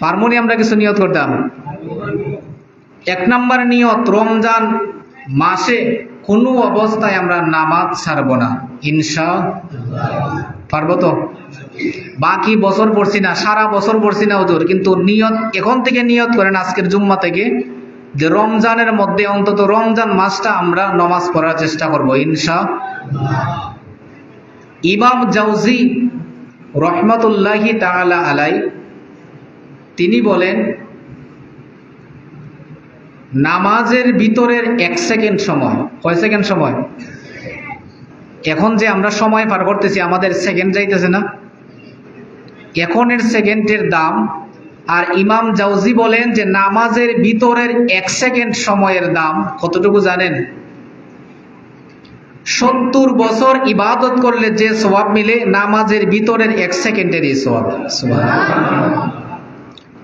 পারমনি আমরা কিছু নিয়ত করতাম এক নাম্বার নিয়ত, রমজান মাসে কোনো অবস্থায় আমরা নামাজ ছাড়বো না ইনশা পারব তো? বাকি বছর পড়ছি না, সারা বছর পড়ছি না হুজুর, কিন্তু নিয়ত, এখন থেকে নিয়ত করেন আজকের জুম্মা থেকে, যে রমজানের মধ্যে অন্তত রমজান মাসটা আমরা নমাজ পড়ার চেষ্টা করব ইনশা ইমাম জাউজি রহমতুল্লাহি তাআলা আলাই তিনি বলেন, নামাজের ভিতরের এক সেকেন্ড সময়, কয় সেকেন্ড সময়? এখন যে আমরা সময় পার করতেছি, আমাদের সেকেন্ড যাইতেছে না। এখনের সেকেন্ডের দাম, আর ইমাম জাউজি বলেন যে নামাজের ভিতরের এক সেকেন্ড সময়ের দাম, কতটুকু জানেন? সত্তর বছর ইবাদত করলে যে সবাব মিলে, নামাজের ভিতরের এক সেকেন্ডেরই সবাব তা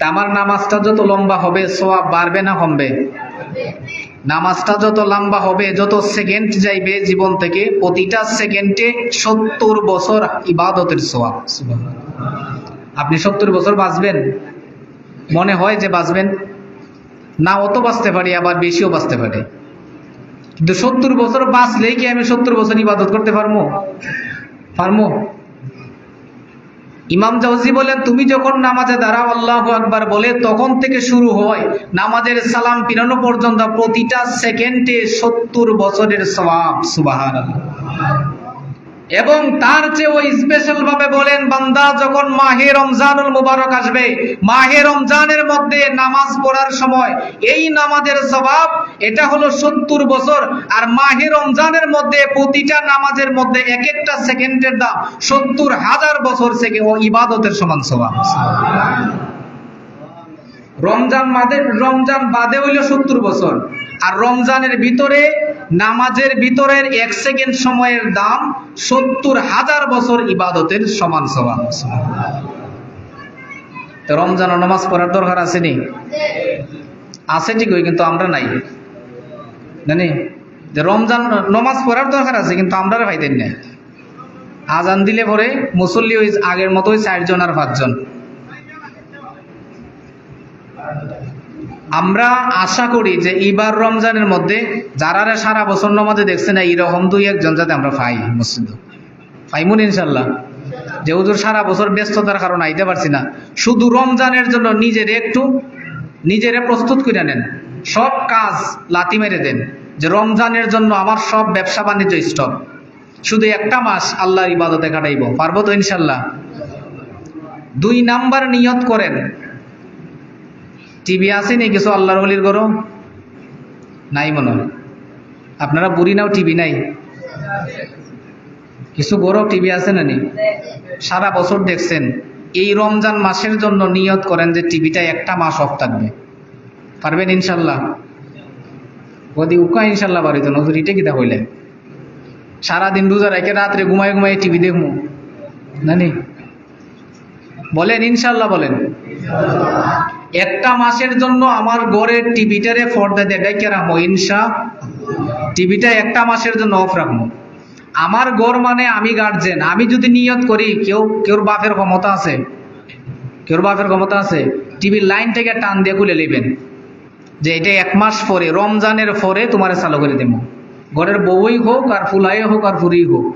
আমার নামাজটা যত লম্বা হবে সোয়াব বাড়বে না কমবে? নামাজটা যত লম্বা হবে, যত সেকেন্ড যাইবে জীবন থেকে, প্রতিটা সেকেন্ডে সত্তর বছর ইবাদতের সোয়াব আপনি সত্তর বছর বাঁচবেন? মনে হয় যে বাঁচবেন? না অত বাঁচতে পারি, আবার বেশিও বাঁচতে পারে। কিন্তু সত্তর বছর বাঁচলেই কি আমি সত্তর বছর ইবাদত করতে পারব? পারব? ইমাম জাউজি বলেন, তুমি যখন নামাজে দাঁড়াও, আল্লাহ আকবার বলে, তখন থেকে শুরু হয় নামাজের সালাম পিরানো পর্যন্ত প্রতিটা সেকেন্ডে সত্তর বছরের সবাব সুবাহার এবং তার চেয়ে ওই স্পেশাল ভাবে বলেন, বান্দা, যখন মাহে রমজানুল মুবারক আসবে, মাহে রমজানের মধ্যে নামাজ পড়ার সময় এই নামাজের স্বভাব, এটা হলো সত্তর বছর, আর মাহে রমজানের মধ্যে প্রতিটা নামাজের মধ্যে এক একটা সেকেন্ডের দাম সত্তর হাজার বছর থেকে ও ইবাদতের সমান স্বভাব রমজান মাদে রমজান বাদে হইল সত্তর বছর, আর রমজানের ভিতরে নামাজের ভিতরের এক সেকেন্ড সময়ের দাম সত্তর হাজার বছর ইবাদতের সমান সমান। তো রমজান নামাজ পড়ার দরকার আছে নি? আছে ঠিকই, কিন্তু আমরা নাই। জানি যে রমজান নমাজ পড়ার দরকার আছে, কিন্তু আমরা ভাইতেন না। আজান দিলে পরে মুসল্লি ওই আগের মতোই চারজন আর পাঁচজন। আমরা আশা করি যে এবার রমজানের মধ্যে যারা সারা বছর নমাজে দেখছে না, এরকম দুই একজন যাতে আমরা পাই মসজিদ। পাইমুন ইনশাল্লাহ যে হুজুর সারা বছর ব্যস্ততার কারণে আইতে পারছি না। শুধু রমজানের জন্য নিজের একটু নিজেরে প্রস্তুত করে নেন। সব কাজ লাতি মেরে দেন। যে রমজানের জন্য আমার সব ব্যবসা বাণিজ্য স্টপ। শুধু একটা মাস আল্লাহর ইবাদতে কাটাইব। পারব তো ইনশাল্লাহ দুই নাম্বার নিয়ত করেন। টিভি আছে নি? কিছু আল্লাহর বলির গরো নাই মনে হয়। আপনারা বুড়ি নাও টিভি নাই? কিছু গরো টিভি আছে না নি? সারা বছর দেখছেন, এই রমজান মাসের জন্য নিয়ত করেন যে টিভিটা একটা মাস অফ থাকবে। পারবেন ইনশাল্লাহ? ওদি উকা ইনশাল্লাহ পারিত নজর ইটে কিতা হইলে সারাদিন রোজা রেখে রাত্রে ঘুমাই ঘুমাই টিভি দেখব নানি বলেন, ইনশাল্লাহ বলেন। একটা মাসের জন্য আমার ঘরের টিভিটারে পর্দা দেখাইকে রাখব, ইনশা টিভিটা একটা মাসের জন্য অফ রাখব। আমার ঘর মানে আমি গার্জেন আমি যদি নিয়ত করি, কেউ কেউর বাপের ক্ষমতা আছে, কেউর বাপের ক্ষমতা আছে, টিভির লাইন থেকে টান দিয়ে খুলে নেবেন। যে এটা এক মাস পরে, রমজানের পরে তোমার চালু করে দেবো। ঘরের বউই হোক আর ফুলাই হোক আর ফুরি হোক।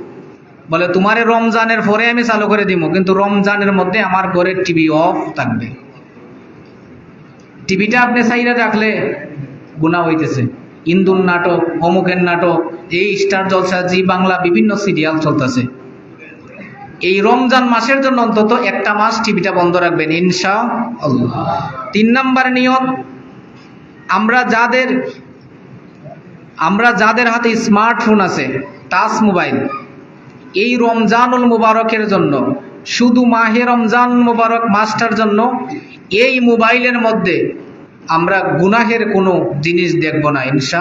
বলে, তোমারে রমজানের পরে আমি চালু করে দিব, কিন্তু রমজানের মধ্যে আমার ঘরের টিভি অফ থাকবে। টিভিটা আপনি সাইডে রাখলে গুণা হইতেছে। ইন্দুর নাটক, অমুকের নাটক, এই স্টার জলসা, জি বাংলা, বিভিন্ন সিরিয়াল চলতেছে। এই রমজান মাসের জন্য অন্তত একটা মাস টিভিটা বন্ধ রাখবেন ইনশা তিন নাম্বার নিয়ত, আমরা যাদের আমরা যাদের হাতে স্মার্টফোন আছে টাচ মোবাইল, এই রমজানুল মুবারকের জন্য শুধু মাহে রমজান মুবারক মাসটার জন্য, এই মোবাইলের মধ্যে আমরা গুনাহের কোনো জিনিস দেখব না, ইনশা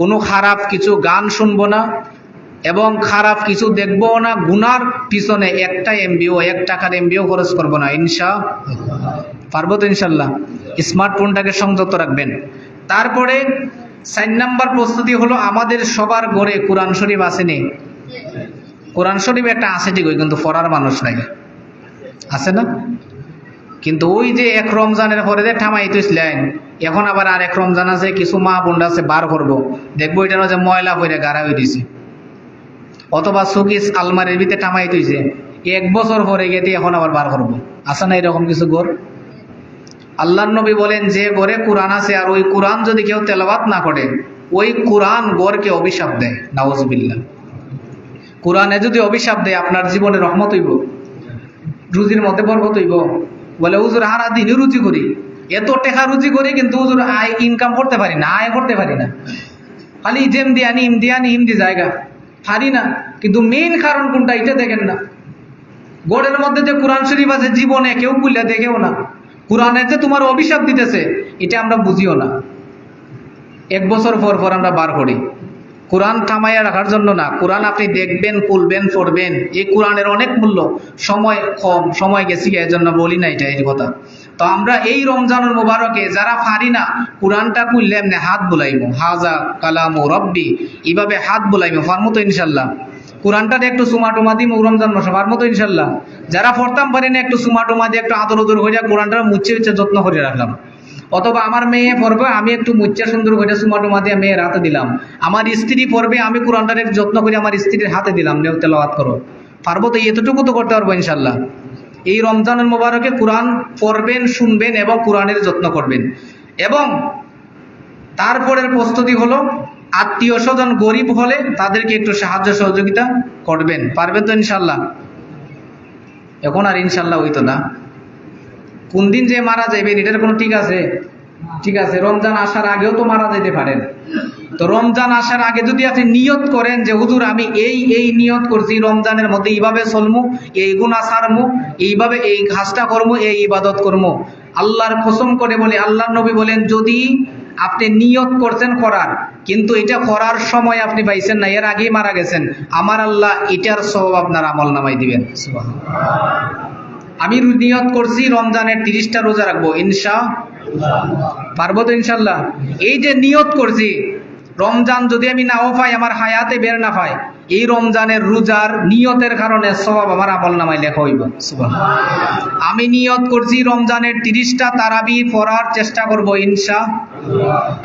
কোনো খারাপ কিছু গান শুনব না এবং খারাপ কিছু দেখব না, গুনার পিছনে একটা এমবিও এক টাকার এমবিও খরচ করব না, ইনশা পারব তো ইনশাল্লাহ স্মার্টফোনটাকে সংযত রাখবেন। তারপরে চার নাম্বার প্রস্তুতি হলো, আমাদের সবার ঘরে কোরআন শরীফ আসেনি কোরআন শরীফ একটা আছে ঠিক কিন্তু পড়ার মানুষ নাই। আছে না? কিন্তু ওই যে এক রমজানের পরে যে ঠামাই তুইছিলেন এখন আবার আর এক রমজান আছে, কিছু মা বোনরা আছে, বার করব। দেখব এটা যে ময়লা হয়ে গাড়া হয়ে দিছে। অথবা সুকিস আলমারির ভিতরে ঠামাই তুইছে, এক বছর পরে গেতে এখন আবার বার করব। আছে না এরকম কিছু গোর আল্লাহ নবী বলেন, যে ঘরে কোরআন আছে আর ওই কোরআন যদি কেউ তেলাবাত না করে, ওই কোরআন গড়কে অভিশাপ দেয় নাওজবিল্লা কোরআনে যদি অভিশাপ দেয়, আপনার জীবনে রহমত হইব। রুজির মধ্যে বরকত হইব। বলে, হুজুর, হারা দিনই রুজি করি। এত টেকা রুজি করি, কিন্তু হুজুর, আয় ইনকাম করতে পারি না, আয় করতে পারি না। খালি জেম দিয়ানি, ইম দিয়ানি, ইম দি জায়গা। পারি না। কিন্তু মেইন কারণ কোনটা এটা দেখেন না। গড়ের মধ্যে যে কোরআন শরীফ আছে, জীবনে কেউ খুললে দেখেও না। কোরআনে যে তোমার অভিশাপ দিতেছে, এটা আমরা বুঝিও না। এক বছর পর পর আমরা বার করি। কোরআন থামাইয়া রাখার জন্য না। কোরআন আপনি দেখবেন খুলবেন পড়বেন। এই কোরআনের অনেক মূল্য। সময় কম, সময় গেছি এর জন্য বলি না এটা, এই কথা। তো আমরা এই রমজানুর মোবারকে যারা পারি না, কোরআনটা খুললে এমনি হাত বোলাইব হাজা কালামু রব্বি। এইভাবে হাত বুলাইব ফার্মো তো ইনশাল্লাহ। কোরআনটা একটু সুমা টুমা দিই রমজান মাসে পারব তো ইনশাল্লাহ। যারা পড়তাম পারি না, একটু সুমা টুমা দিয়ে একটু আদর উদর হয়ে যায় কোরআনটা মুচ্ছে উচ্ছে যত্ন করে রাখলাম। অথবা আমার মেয়ে পড়বে, আমি একটু মুচ্চা সুন্দর করে সুমা টুমা দিয়ে মেয়ের হাতে দিলাম। আমার স্ত্রী পড়বে, আমি কোরআনটার যত্ন করে আমার স্ত্রীর হাতে দিলাম নেও তেলাওয়াত করো। পারব তো এতটুকু তো করতে পারব ইনশাল্লাহ এই রমজানের মোবারকে কোরআন পড়বেন, শুনবেন এবং কোরআনের যত্ন করবেন। এবং তারপরের প্রস্তুতি হলো, আত্মীয় স্বজন গরিব হলে তাদেরকে একটু সাহায্য সহযোগিতা করবেন। পারবেন তো ইনশাল্লাহ এখন আর ইনশাল্লাহ হইতো না। কোন দিন যে মারা যাইবেন, এটার কোনো ঠিক আছে? ঠিক আছে, রমজান আসার আগেও তো মারা যেতে পারেন। তো রমজান আসার আগে যদি আপনি নিয়ত করেন যে, হুজুর, আমি এই এই নিয়ত করছি, রমজানের মধ্যে এইভাবে চলমু, এই গুণা সারমু, এইভাবে এই কাজটা করব এই ইবাদত করব আল্লাহর কসম করে বলে আল্লাহ নবী বলেন, যদি আপনি নিয়ত করছেন করার, কিন্তু এটা করার সময় আপনি পাইছেন না, এর আগেই মারা গেছেন, আমার আল্লাহ এটার সব আপনার আমল নামাই দিবেন। আমি নিয়ত করছি রমজানের তিরিশটা রোজা রাখব, ইনশা পারব তো ইনশাল্লাহ। এই যে নিয়ত করছি, রমজান যদি আমি নাও পাই, আমার হায়াতে বের না পাই এই রমজানের রোজার নিয়তের কারণে সব আমার আমল নামাই লেখা হইব। আমি নিয়ত করছি রমজানের তিরিশটা তারাবি পড়ার চেষ্টা করব ইনশা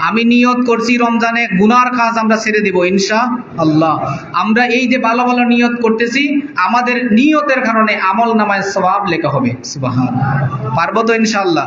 আমি নিয়ত করছি রমজানে গুনার কাজ আমরা ছেড়ে দিব ইনশা আল্লাহ আমরা এই যে ভালো ভালো নিয়ত করতেছি, আমাদের নিয়তের কারণে আমল নামায় সবাব লেখা হবে সুবাহ পারব তো ইনশাআল্লাহ?